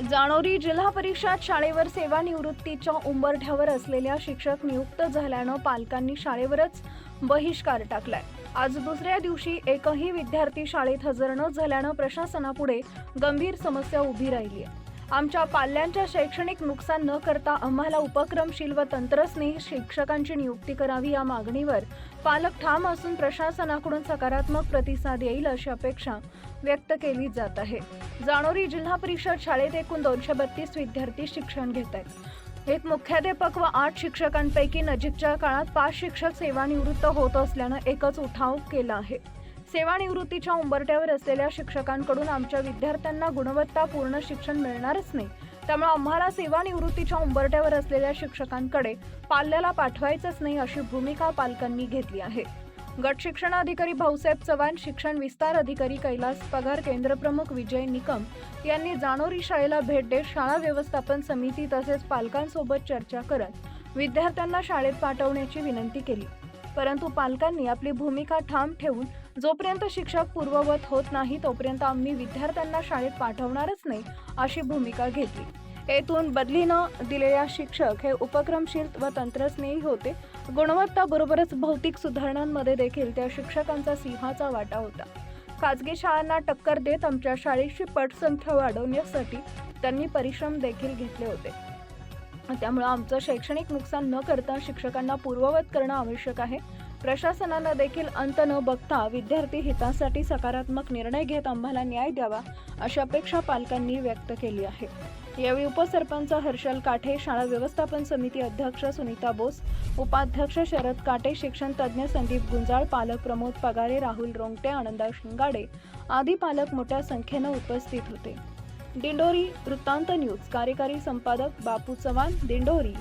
जाणोरी जिल्हा परिषद शाळेवर सेवानिवृत्तीच्या उंबरठ्यावर असलेल्या शिक्षक नियुक्त झाल्यानं पालकांनी शाळेवरच बहिष्कार टाकलाय. आज दुसऱ्या दिवशी एकही विद्यार्थी शाळेत हजर न झाल्यानं प्रशासनापुढे गंभीर समस्या उभी राहिली आहे आमच्या पाल्यांच्या शैक्षणिक नुकसान न करता आम्हाला उपक्रमशील व तंत्रस्नेही शिक्षकांची नियुक्ती करावी या मागणीवर पालक ठाम असून प्रशासनाकडून सकारात्मक प्रतिसाद येईल अशी अपेक्षा व्यक्त केली जात आहे. जाणोरी जिल्हा परिषद शाळेत एकूण दोनशे बत्तीस विद्यार्थी शिक्षण घेत आहेत. एक मुख्याध्यापक व आठ शिक्षकांपैकी नजीकच्या काळात पाच शिक्षक सेवानिवृत्त होत असल्यानं एकच उठाव केला आहे. सेवानिवृत्तीच्या उंबरट्यावर असलेल्या शिक्षकांकडून आमच्या विद्यार्थ्यांना गुणवत्तापूर्ण शिक्षण मिळणारच नाही. त्यामुळे आम्हाला सेवानिवृत्तीच्या उंबरट्यावर असलेल्या शिक्षकांकडे पाल्याला पाठवायचंच नाही अशी भूमिका पालकांनी घेतली आहे. गट शिक्षणाधिकारी भाऊसाहेब चव्हाण शिक्षण विस्तार अधिकारी कैलास पगार केंद्रप्रमुख विजय निकम यांनी जानोरी शाळेला भेट देत शाळा व्यवस्थापन समिती तसेच पालकांसोबत चर्चा करत विद्यार्थ्यांना शाळेत पाठवण्याची विनंती केली. परंतु पालकांनी आपली भूमिका ठाम ठेवून जोपर्यंत शिक्षक पूर्ववत होत नाही तोपर्यंत आम्ही विद्यार्थ्यांना शाळेत पाठवणारच नाही अशी भूमिका घेतली. येथून बदलीनं दिलेल्या शिक्षक हे उपक्रमशील व तंत्रस्नेही होते. गुणवत्ताबरोबरच भौतिक सुधारणांमध्ये देखील त्या शिक्षकांचा सिंहाचा वाटा होता. खाजगी शाळांना टक्कर देत आमच्या शाळेची पटसंख्या वाढवण्यासाठी त्यांनी परिश्रम देखील घेतले होते. त्यामुळे आमचं शैक्षणिक नुकसान न करता शिक्षकांना पूर्ववत करणं आवश्यक आहे. प्रशासनानं देखील अंत न बघता विद्यार्थी हितासाठी सकारात्मक निर्णय घेत आम्हाला न्याय द्यावा अशी अपेक्षा पालकांनी व्यक्त केली आहे. यावेळी उपसरपंच हर्षल काठे शाळा व्यवस्थापन समिती अध्यक्ष सुनीता बोस उपाध्यक्ष शरद काटे शिक्षण तज्ज्ञ संदीप गुंजाळ पालक प्रमोद पगारे राहुल रोंगटे आनंदा शिंगाडे आदी पालक मोठ्या संख्येनं उपस्थित होते. दिंडोरी वृत्तांत न्यूज कार्यकारी संपादक बापू चव्हाण दिंडोरी